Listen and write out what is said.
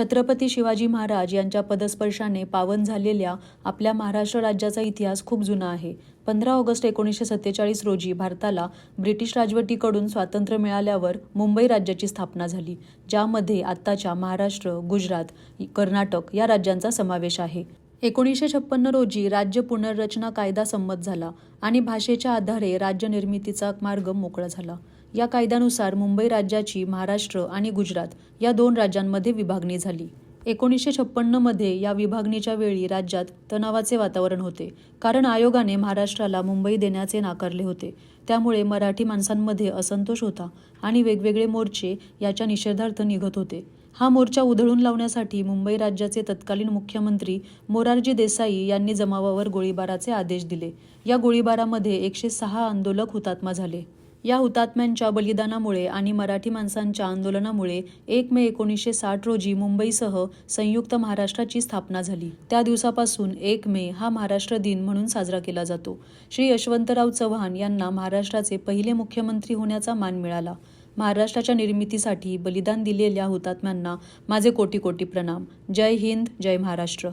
छत्रपती शिवाजी महाराज यांच्या पदस्पर्शाने पावन झालेल्या आपल्या महाराष्ट्र राज्याचा इतिहास खूप जुना आहे. पंधरा ऑगस्ट एकोणीसशे सत्तेचाळीस रोजी भारताला ब्रिटिश राजवटीकडून स्वातंत्र्य मिळाल्यावर मुंबई राज्याची स्थापना झाली ज्यामध्ये आत्ताच्या महाराष्ट्र गुजरात कर्नाटक या राज्यांचा समावेश आहे. एकोणीसशे छप्पन्न रोजी राज्य पुनर्रचना कायदा संमत झाला आणि भाषेच्या आधारे राज्य निर्मितीचा मार्ग मोकळा झाला. या कायद्यानुसार मुंबई राज्याची महाराष्ट्र आणि गुजरात या दोन राज्यांमध्ये विभागणी झाली. एकोणीसशे छप्पन्नमध्ये या विभागणीच्या वेळी राज्यात तणावाचे वातावरण होते. कारण आयोगाने महाराष्ट्राला मुंबई देण्याचे नाकारले होते. त्यामुळे मराठी माणसांमध्ये असंतोष होता आणि वेगवेगळे मोर्चे याच्या निषेधार्थ निघत होते. हा मोर्चा उधळून लावण्यासाठी मुंबई राज्याचे तत्कालीन मुख्यमंत्री मोरारजी देसाई यांनी जमावावर गोळीबाराचे आदेश दिले. या गोळीबारामध्ये एकशे सहा आंदोलक हुतात्मा झाले. या हुतात्म्यांच्या बलिदानामुळे आणि मराठी माणसांच्या आंदोलनामुळे एक मे एकोणीसशे साठ रोजी मुंबईसह संयुक्त महाराष्ट्राची स्थापना झाली. त्या दिवसापासून एक मे हा महाराष्ट्र दिन म्हणून साजरा केला जातो. श्री यशवंतराव चव्हाण यांना महाराष्ट्राचे पहिले मुख्यमंत्री होण्याचा मान मिळाला. महाराष्ट्राच्या निर्मितीसाठी बलिदान दिलेल्या हुतात्म्यांना माझे कोटी कोटी प्रणाम. जय हिंद जय महाराष्ट्र.